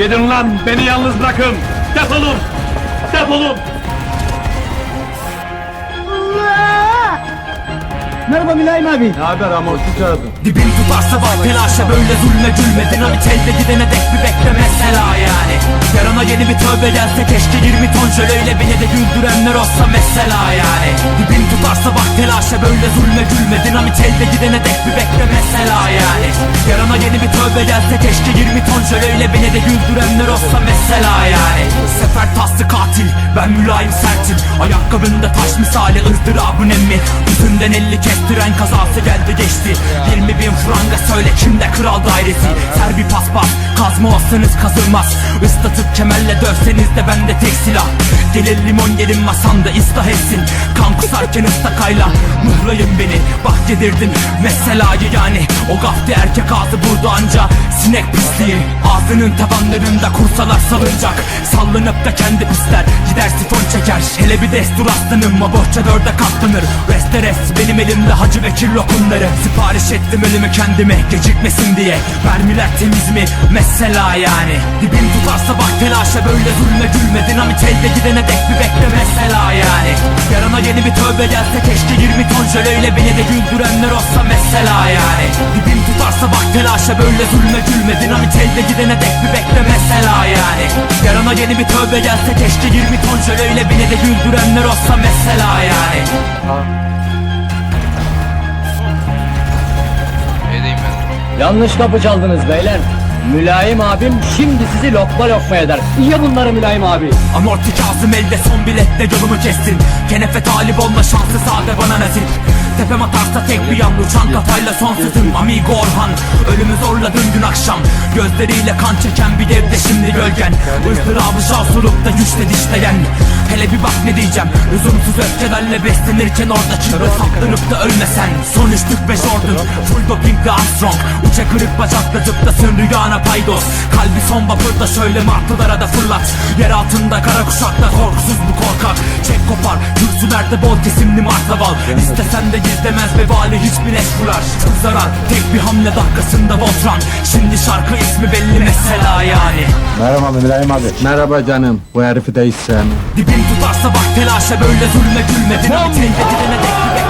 Gidin lan beni yalnız bırakın. Defolun. Defolun. Merhaba Mülayim abi. Ne haber amorti çağırdın? Dibin tutarsa bak telaşa böyle zulme gülme Dinamit elde gidene dek bir bekle mesela yani Yarına yeni bir tövbe gelse keşke 20 ton jöleyle beni de güldürenler olsa mesela yani Dibin tutarsa bak telaşa böyle zulme gülme Dinamit elde gidene dek bir bekle mesela yani tövbe gelse keşke 20 ton jöleyle beni de güldürenler olsa mesela yani. Sefer taslı katil ben mülayim sertim. Ayakkabında taş misali ızdırabın emmi Yüzünden elli kestiren kazası geldi geçti 20 bin franga söyle kimde kral dairesi? Ser bir paspas kazma olsanız kazılmaz. Islatıp kemerle dövseniz de bende tek silah. Gelir limon gelin masamda ıslah etsin. Kan kusarken ıstakayla mıhlayın beni. Bak yedirdin meselayı yani. O gafti erkek ağzı burada anca Sinek pisliği. Ağzının tabanlarında kursalar salınacak Sallanıp da kendi pisler Gider sifon çeker. Hele bir destur aslanım Ma bohça dörde katlanır. Resteres benim elimde Hacı Bekir lokumları Sipariş ettim ölümü kendime Gecikmesin diye. Mermiler temiz mi? Mesela yani. Dibim tutarsa bak telaşa böyle zulme gülme Dinamit elde gidene dek bir bekle mesela yani. Yarına yeni bir tövbe gelse keşke 20 ton jöleyle beni de güldürenler olsa mesela yani. Dibim tutarsa bak telaşa böyle zulme gülme Dinamit elde gidene dek bir bekle mesela yani. Yarına yeni bir tövbe gelse keşke 20 ton jöleyle beni de güldürenler olsa mesela yani. Edeyim Yanlış kapı çaldınız beyler. Mülayim abim şimdi sizi lokma lokma eder. İyi bunları Mülayim abi. Amorti Kazım elde son biletle yolumu kestin Kenefe talip olma şansı sade bana nasip Tepem atarsa tek bir yan uçan kafayla son sözüm Amigo Orhan Ölümü zorladın dün akşam. Gözleriyle kan çeken bir devde şimdi gölgen. Izdırabı şahsulup da güçle dişleyen. Hele bir bak ne diyeceğim. Lüzumsuz öfkelerle beslenirken orada çıkıp saplanıp da ölmesen. Son üçlük beş ordun. Full dopingli Armstrong. Uça kırık bacakla zıplasın rüyana paydos. Kalbi son vapurda şöyle martılara da fırlat. Yer altında kara kuşakla korkusuz bu korkak. Çek kopar kürsülerde bol kesimli martaval. İstesen de gizlemez vebali hiçbir eş vurar Zarar tek bir hamle dakikasında Voltran Şimdi şarkı ismi belli mesela yani Merhaba Mülayim abi. Merhaba canım. Bu herifi de hiç sevmem. Dibin tutarsa bak telaşa böyle zulme gülme Dinamit elde gidene dek bir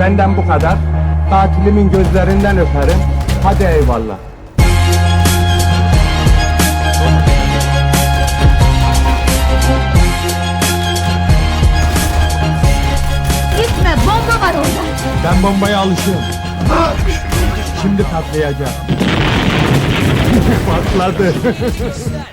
Benden bu kadar. Katilimin gözlerinden öperim. Hadi eyvallah. Gitme bomba var orada. Ben bombaya alışıyorum. Şimdi patlayacak. Patladı.